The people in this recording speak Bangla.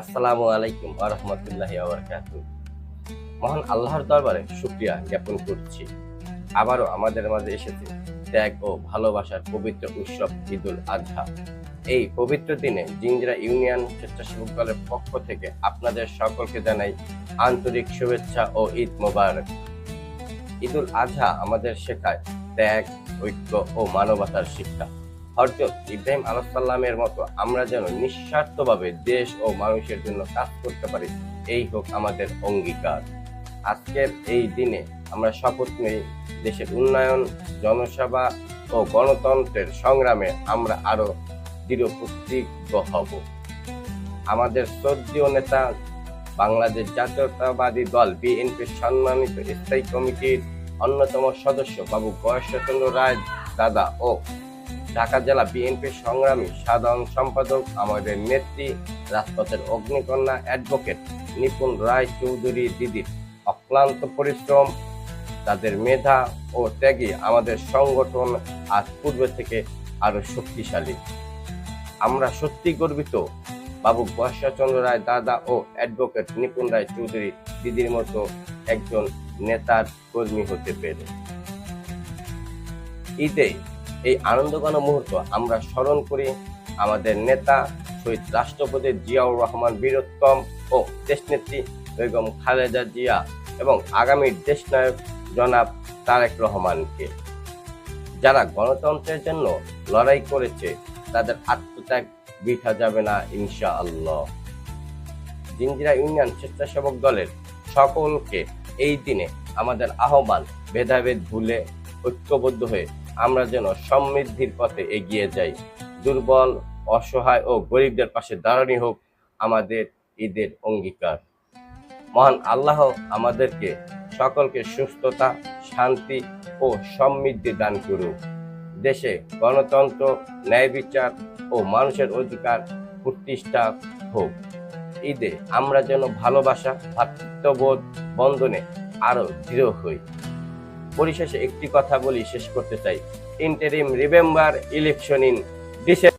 আসসালামু আলাইকুম আরহামতুল্লাহ মহান আল্লাহর দরবারে শুক্রিয়া জ্ঞাপন করছি। আবারও আমাদের মাঝে এসেছে ত্যাগ ও ভালোবাসার পবিত্র উৎসব ঈদুল আজহা। এই পবিত্র দিনে জিঞ্জিরা ইউনিয়ন স্বেচ্ছাসেবক দলের পক্ষ থেকে আপনাদের সকলকে জানাই আন্তরিক শুভেচ্ছা ও ঈদ মোবারক। ঈদুল আজহা আমাদের শেখায় ত্যাগ, ঐক্য ও মানবতার শিক্ষা। হরজত ইব্রাহিম আলাহাল্লামের মতো আমরা যেন নিঃস্বার্থভাবে দেশ ও মানুষের জন্য কাজ করতে পারি, এই হোক আমাদের অঙ্গীকার। আজকের এই দিনে আমরা শপথ নেই, দেশের উন্নয়ন, জনসেবা ও গণতন্ত্রের সংগ্রামে আমরা আরও দৃঢ় প্রতিজ্ঞ হব। আমাদের শ্রদ্ধীয় নেতা, বাংলাদেশ জাতীয়তাবাদী দল বিএনপির সম্মানিত স্থায়ী কমিটির অন্যতম সদস্য বাবু গয়েশ্বরচন্দ্র রায় দাদা ও ঢাকা জেলা বিএনপির সংগ্রামী সাধারণ সম্পাদক, আমাদের নেত্রী, রাজপথের অগ্নিকন্যা অ্যাডভোকেট নিপুণ রায় চৌধুরী দিদির অক্লান্ত পরিশ্রম, তাদের মেধা ও ত্যাগী আমাদের সংগঠন আজ পূর্বে থেকে আরও শক্তিশালী। আমরা সত্যি গর্বিত। বাবু বর্ষাচন্দ্র রায় দাদা ও অ্যাডভোকেট নিপুণ রায় চৌধুরী দিদির মতো একজন নেতার কর্মী হতে পেরে। ঈদে এই আনন্দঘন মুহূর্ত আমরা স্মরণ করি আমাদের নেতা, শহীদ রাষ্ট্রপতি জিয়াউর রহমান, বীরোত্তম ও দেশনেত্রী বেগম খালেদা জিয়া এবং আগামী দেশনায়ক জনাব তারেক রহমানকে। যারা গণতন্ত্রের জন্য লড়াই করেছে, তাদের আত্মত্যাগ বৃথা যাবে না ইনশা আল্লাহ জিঞ্জিরা ইউনিয়ন স্বেচ্ছাসেবক দলের সকলকে এই দিনে আমাদের আহ্বান, ভেদাভেদ ভুলে ঐক্যবদ্ধ হয়ে আমরা যেন সমৃদ্ধির পথে এগিয়ে যাই। দুর্বল, অসহায় ও গরিবদের পাশে দাঁড়ানি হোক আমাদের ঈদের অঙ্গীকার। মহান আল্লাহ আমাদেরকে সকলকে সুস্থতা, শান্তি ও সমৃদ্ধি দান করুক। দেশে গণতন্ত্র, ন্যায় বিচার ও মানুষের অধিকার প্রতিষ্ঠা হোক। ঈদে আমরা যেন ভালোবাসা, ভাতৃত্ববোধ, বন্ধনে আরও দৃঢ় হই। পরিশেষে একটি কথা বলি শেষ করতে চাই। Interim remember election in December